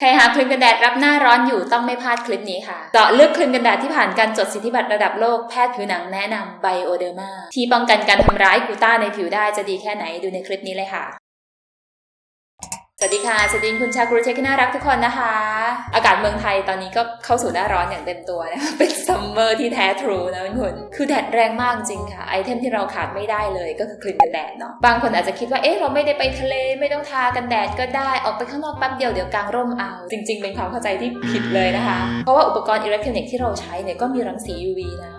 ใครหาครีมกันแดดรับหน้าร้อนอยู่ต้องไม่พลาดคลิปนี้ค่ะเจาะลึกครีมกันแดดที่ผ่านการจดสิทธิบัตรระดับโลกแพทย์ผิวหนังแนะนำไบโอเดอร์มาที่ป้องกันการทำร้ายกูต้าในผิวได้จะดีแค่ไหนดูในคลิปนี้เลยค่ะ สวัสดีค่ะ สวัสดีคุณชากรูเชคที่น่ารักทุกคนนะคะ อากาศเมืองไทยตอนนี้ก็เข้าสู่หน้าร้อนอย่างเต็มตัวนะคะ เป็นซัมเมอร์ที่แท้ทรูนะคุณ คือแดดแรงมากจริงค่ะ ไอเทมที่เราขาดไม่ได้เลยก็คือครีมกันแดดเนาะ บางคนอาจจะคิดว่า เอ๊ะ เราไม่ได้ไปทะเลไม่ต้องทากันแดดก็ได้ ออกไปข้างนอกแป๊บเดียวเดี๋ยวกางร่มเอา จริง ๆ เป็นความเข้าใจที่ผิดเลยนะคะ เพราะว่าอุปกรณ์อิเล็กทรอนิกส์ที่เราใช้เนี่ยก็มีรังสี UV นะ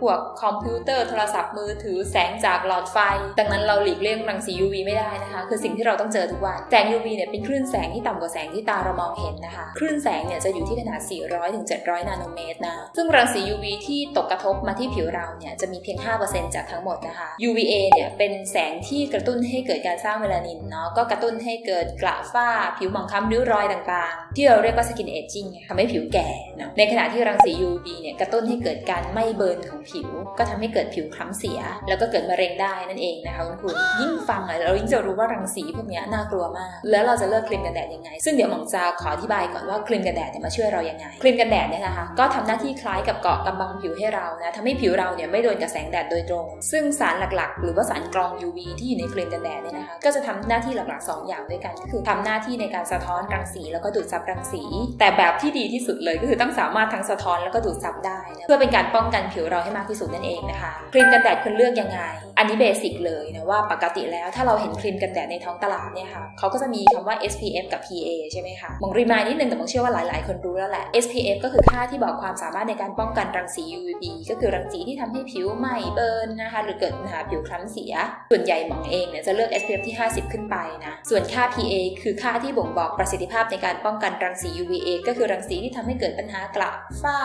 พวกคอมพิวเตอร์โทรศัพท์มือถือแสงจากหลอดไฟ ดังนั้นเราหลีกเลี่ยงรังสี UV ไม่ได้นะคะ คือสิ่งที่เราต้องเจอทุกวัน แสง UV เนี่ยเป็นคลื่นแสงที่ต่ำกว่าแสงที่ตาเรามองเห็นนะคะ คลื่นแสงเนี่ยจะอยู่ที่ขนาด 400ถึง700 นาโนเมตรนะ ซึ่งรังสี UV ที่ตกกระทบมาที่ผิวเราเนี่ยจะมีเพียง 5%จากทั้งหมดนะคะ UVA เนี่ยเป็นแสงที่กระตุ้นให้เกิดการสร้างเมลานินเนาะ ก็กระตุ้นให้เกิดกระฝ้า ผิวหมองคล้ำริ้วรอยต่างๆ ที่เราเรียกว่าสกินเอจจิ้งทำให้ผิวแก่เนาะในขณะที่รังสี UV เนี่ยกระตุ้นให้เกิดการไหม้เบิร์นของผิวก็ทำให้เกิดผิวคล้ำเสีย แล้วก็เกิดมะเร็งได้นั่นเองนะคะคุณคุณยิ่งฟังเรายิ่งจะรู้ว่ารังสีพวกนี้น่ากลัวมาก แล้วเราจะเลือกครีมกันแดดยังไง ซึ่งเดี๋ยวหมองจะขออธิบายก่อนว่าครีมกันแดดเนี่ยมาช่วยเรายังไง ครีมกันแดดเนี่ยนะคะ ก็ทำหน้าที่คล้ายกับเกาะกำบังผิวให้เรานะทำให้ผิวเราเนี่ยไม่โดนกับแสงแดดโดยตรง ซึ่งสารหลักๆ หรือว่าสารกรอง UV ที่อยู่ในครีมกันแดดเนี่ยนะคะ ก็จะทำหน้าที่หลักๆ 2 อย่างด้วยกัน ก็คือทำหน้าที่ในการสะท้อนรังสี แล้วก็ดูดซับรังสี แต่แบบที่ดีที่สุดเลยก็คือต้องสามารถทั้งสะท้อนแล้วก็ดูดซับได้นะเพื่อเป็นการป้องกันผิวเราให้มากที่สุดนั่นเองนะคะครีมกันแดดควรเลือกยังไง อันนี้เบสิกเลยนะว่าปกติแล้วถ้าเราเห็นครีมกันแดดในท้องตลาดเนี่ยค่ะเขาก็จะมีคำว่า SPF กับ PA ใช่ไหมคะมองรีมายนิดนึงแต่มองเชื่อว่าหลาย ๆ คนรู้แล้วแหละ SPF ก็คือค่าที่บอกความสามารถในการป้องกันรังสี UVB ก็คือรังสีที่ทำให้ผิวไหม้เบิร์นนะคะหรือเกิดปัญหาผิวคล้ำเสีย ส่วนใหญ่หมองเองเนี่ยจะเลือก SPF ที่ 50 ขึ้นไปนะส่วนค่า PA คือค่าที่บ่งบอกประสิทธิภาพในการป้องกันรังสี UVA ก็คือรังสีที่ทำให้เกิดปัญหากระฝ้า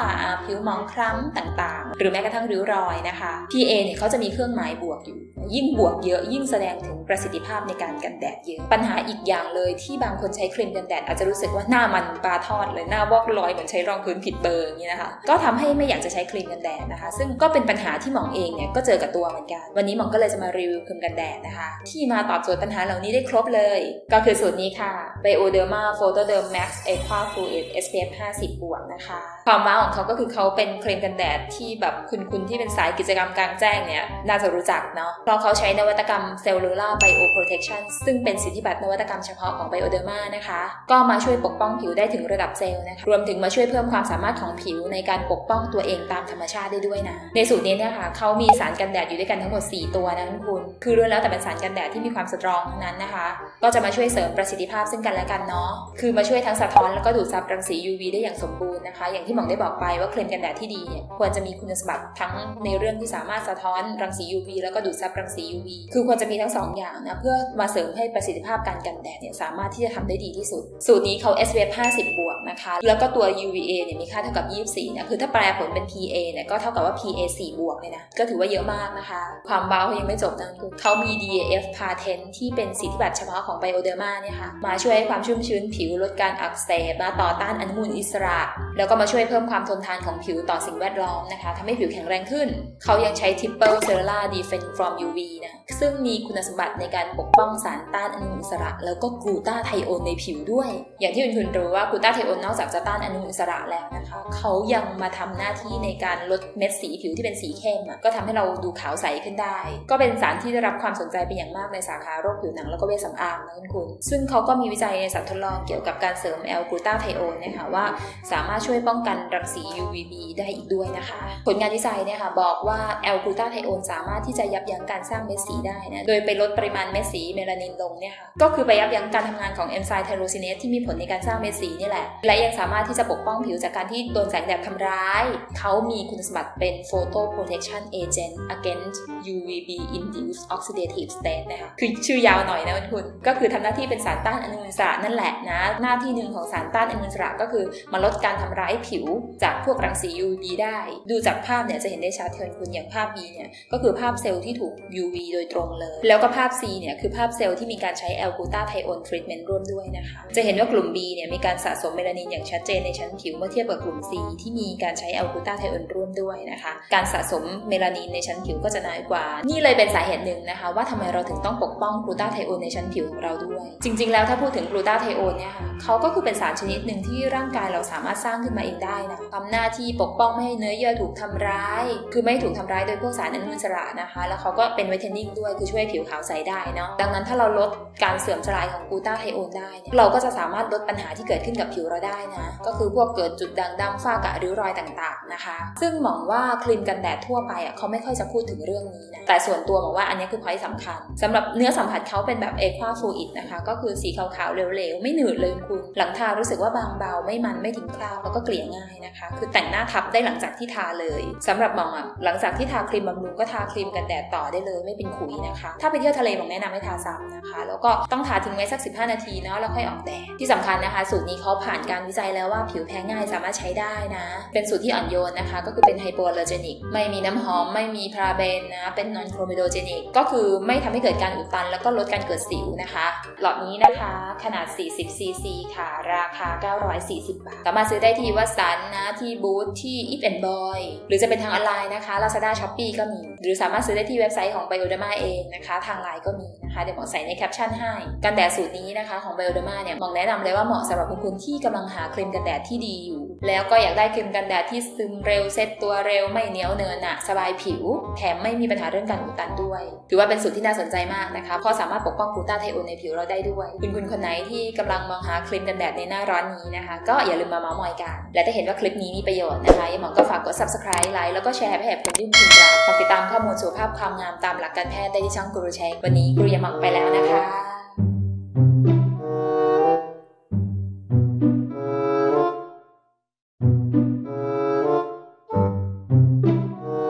ผิวหมองคล้ำต่าง ๆ หรือแม้กระทั่งริ้วรอยนะคะ PA เนี่ยเขาจะมีเครื่องหมายบวกอยู่ ยิ่งบวกเยอะยิ่งแสดงถึงประสิทธิภาพในการกันแดดเยอะ ปัญหาอีกอย่างเลยที่บางคนใช้ครีมกันแดดอาจจะรู้สึกว่าหน้ามันปลาทอดเลยหน้าวอกลอยเหมือนใช้รองพื้นผิดเบอร์อย่างนี้นะคะ ก็ทำให้ไม่อยากจะใช้ครีมกันแดดนะคะ ซึ่งก็เป็นปัญหาที่หมองเองเนี่ยก็เจอกับตัวเหมือนกัน วันนี้หมองก็เลยจะมารีวิวครีมกันแดดนะคะ ที่มาตอบโจทย์ปัญหาเหล่านี้ได้ครบเลย ก็คือสูตรนี้ค่ะ Bioderma Photoderm Max Aqua Fluid SPF 50 บวกนะคะ ความว้าของเขาก็คือเขาเป็นครีมกันแดดที่แบบคุณคุณที่เป็นสายกิจกรรมกลางแจ้งเนี่ยน่าจะรู้จักเนาะเพราะเขาใช้นวัตกรรม Cellular Bio Protection ซึ่งเป็นสิทธิบัตรนวัตกรรมเฉพาะของ Bioderma นะคะ ก็มาช่วยปกป้องผิวได้ถึงระดับเซลล์นะคะรวมถึงมาช่วยเพิ่มความสามารถของผิวในการปกป้องตัวเองตามธรรมชาติได้ด้วยนะ ในสูตรนี้เนี่ยค่ะเขามีสารกันแดดอยู่ด้วยกันทั้งหมด 4 ตัวนะคุณ คือล้วนแล้วแต่เป็นสารกันแดดที่มีความสตรองทั้งนั้นนะคะ ก็จะมาช่วยเสริมประสิทธิภาพซึ่งกันและกันเนาะคือมาช่วยทั้งสะท้อนแล้วก็ดูดซับรังสี UV ได้อย่างสมบูรณ์นะคะ อย่างที่หมองได้บอกไปว่าครีมกันแดดที่ดีเนี่ยควรจะมีคุณสมบัติทั้งในเรื่องที่สามารถสะท้อนรังสี UV แล้วก็ดูดซับรังสี UV คือควรจะมีทั้งสองอย่างนะ เพื่อมาเสริมให้ประสิทธิภาพการกันแดดเนี่ยสามารถที่จะทำได้ดีที่สุด สูตรนี้เขา SPF 50 บวกนะคะ แล้วก็ตัว UVA เนี่ยมีค่าเท่ากับ 24นะคือถ้าแปลผลเป็น PA เนี่ยก็เท่ากับว่า PA 4บวกเลยนะ ก็ถือว่าเยอะมากนะคะ ความว้าวเขายังไม่จบนะคือเขามี DAF patent ที่เป็นสิทธิบัตรเฉพาะของ Bioderma เนี่ยค่ะมาช่วยให้ความชุ่มชื้นผิวลดการอักเสบมาต่อต้านอนุมูลอิสระ แล้วก็มาช่วยเพิ่มความทนทานของผิวต่อสิ่งแวดล้อมนะคะทำให้ผิวแข็งแรงขึ้น เขายังใช้ Triple Cellular Defense from UV นะ ซึ่งมีคุณสมบัติในการปกป้องสารต้านอนุมูลอิสระ แล้วก็กลูตาไทโอนในผิวด้วย อย่างที่คุณคุณรู้ว่ากลูตาไทโอนนอกจากจะต้านอนุมูลอิสระแล้วนะ คะเขายังมาทำหน้าที่ในการลดเม็ดสีผิวที่เป็นสีเข้มอะก็ทำให้เราดูขาวใสขึ้นได้ ก็เป็นสารที่ได้รับความสนใจเป็นอย่างมากในสาขาโรคผิวหนังแล้วก็เวชสำอางนะคุณคุณ ซึ่งเขาก็มีวิจัยในสัตว์ทดลองเกี่ยวกับการเสริมแอลกลูตาไทโอนนะคะว่า สามารถช่วยป้องกันรังสี UVB ได้อีกด้วยนะคะ ผลงานวิจัยเนี่ยค่ะบอกว่าแอลกลูตาไทโอนสามารถที่จะยับยั้งการสร้างเม็ดสีได้นะโดยไปลดปริมาณเม็ดสีเมลานินลงเนี่ยค่ะก็คือไปยับยั้งการทำงานของเอนไซม์ไทโรซินเนสที่มีผลในการสร้างเม็ดสีนี่แหละและยังสามารถที่จะปกป้องผิวจากการที่โดนแสงแดดทำร้าย เขามีคุณสมบัติเป็น photo protection agent against UVB induced oxidative state นะคะคือชื่อยาวหน่อยนะคุณ ก็คือทำหน้าที่เป็นสารต้านอนุมูลอิสระนั่นแหละนะ หน้าที่หนึ่งของสารต้านอนุมูลอิสระก็คือมาลดการทำร้ายผิวจากพวกรังสี UVB ได้ ดูจากภาพเนี่ยจะเห็นได้ชัดเจนคุณอย่างภาพ B เนี่ยก็คือภาพเซลล์ที่ถูก UV โดยตรงเลย แล้วก็ภาพ C เนี่ยคือภาพเซลล์ที่มีการใช้แอลกูตาไทโอนทรีทเมนต์ร่วมด้วยนะคะ จะเห็นว่ากลุ่ม B เนี่ยมีการสะสมเมลานินอย่างชัดเจนในชั้นผิวเมื่อเทียบกับกลุ่มลุ่ม C ที่มีการใช้แอลกูตาไทโอนร่วมด้วยนะคะ การสะสมเมลานินในชั้นผิวก็จะน้อยกว่า นี่เลยเป็นสาเหตุหนึ่งนะคะ ว่าทำไมเราถึงต้องปกป้องกลูตาไทโอนในชั้นผิวของเราด้วย จริง ๆ แล้วถ้าพูดถึงกลูตาไทโอนเนี่ยค่ะเขาก็คือเป็นสารชนิดหนึ่งที่ร่างกายเราสามารถสร้างขึ้นมาเองได้นะทำหน้าที่ปกป้องไม่ให้เนื้อเยื่อถูกทำร้าย คือไม่ถูกทำร้ายโดยพวกสารอนุมูลอิสระนะคะ แล้วเขาก็เป็นไวท์เทนนิ่งด้วยคือช่วยผิวขาวใสได้เนาะดังนั้นถ้าเราลดการเสื่อมสลายของกลูตาไทโอนได้เนี่ยเราก็จะสามารถลดปัญหาที่เกิดขึ้นกับผิวเราได้นะ ก็คือพวกเกิดจุดด่างดำฝ้ากระริ้วรอยต่างๆนะคะ ซึ่งหมองว่าครีมกันแดดทั่วไปอะเขาไม่ค่อยจะพูดถึงเรื่องนี้นะแต่ส่วนตัวหมองว่าอันนี้คือพอยสำคัญสำหรับเนื้อสัมผัสเขาเป็นแบบเอควาฟลูอิดนะคะ ก็คือสีขาวๆเหลวๆ ไม่หนืดเลยคุณ หลังทารู้สึกว่าบางเบาไม่มันไม่ทิ้งคราบแล้วก็เกลี่ยง่ายนะคะ คือแต่งหน้าทับได้หลังจากที่ทาเลยสำหรับหมองอะหลังจากที่ทาครีมบำรุงก็ทาครีมกันแดดต่อได้เลยไม่เป็นขุยนะคะ ถ้าไปเที่ยวทะเลหมองแนะนำให้ทาซ้ำนะคะ แล้วก็ต้องทาทิ้งไว้สัก 15 นาทีเนาะแล้วค่อยออกแดดที่สำคัญนะคะ สูตรนี้เขาผ่านการวิจัยแล้วว่าผิวแพ้ง่ายสามารถใช้ได้นะ เป็นสูตรที่อ่อนโยนนะคะ ก็คือเป็นไฮโปอ l ล r เจนิก ไม่มีน้ำหอม ไม่มีพาราเบนนะ เป็นนอนโครมิโดเจนิก ก็คือไม่ทำให้เกิดการอุดตัน แล้วก็ลดการเกิดสิวนะคะ หลอดนี้นะคะ ขนาด 40 ซีซีค่ะ ราคา 940 บาท สามารถซื้อได้ที่วัสันนะ ที่บูธ ที่ If and Boy หรือจะเป็นทางออนไลน์นะคะ Lazada Shopee ก็มี หรือสามารถซื้อได้ที่เว็บไซต์ของ Bioderma เองนะคะ ทางไลน์ก็มีนะคะ เดี๋ยวหมอใส่ในแคปชั่นให้ กันแดดสูตรนี้นะคะของ Bioderma เนี่ย หมอแนะนำเลยว่าเหมาะสำหรับคุณที่กำลังหาครีมกันแดดที่ดีอยู่ แล้วแล้วก็อยากได้ครีมกันแดดที่ซึมเร็วเซ็ตตัวเร็วไม่เหนียวเนินหนะสบายผิว แถมไม่มีปัญหาเรื่องการอุดตันด้วย ถือว่าเป็นสูตรที่น่าสนใจมากนะคะ เพราะสามารถปกป้องกลูตาไทโอนในผิวเราได้ด้วย คุณคุณคนไหนที่กำลังมองหาครีมกันแดดในหน้าร้อนนี้นะคะ ก็อย่าลืมมาเมาส์มอยกัน และถ้าเห็นว่าคลิปนี้มีประโยชน์นะคะยังหมองก็ฝากกด subscribe ไลค์แล้วก็แชร์ให้แอบคนยื่นคุณราฝากติดตามข้อมูลสุขภาพความงามตามหลักการแพทย์ได้ที่ช่องกูรูเช็ควันนี้กูรูยาหมองไปแล้วนะคะ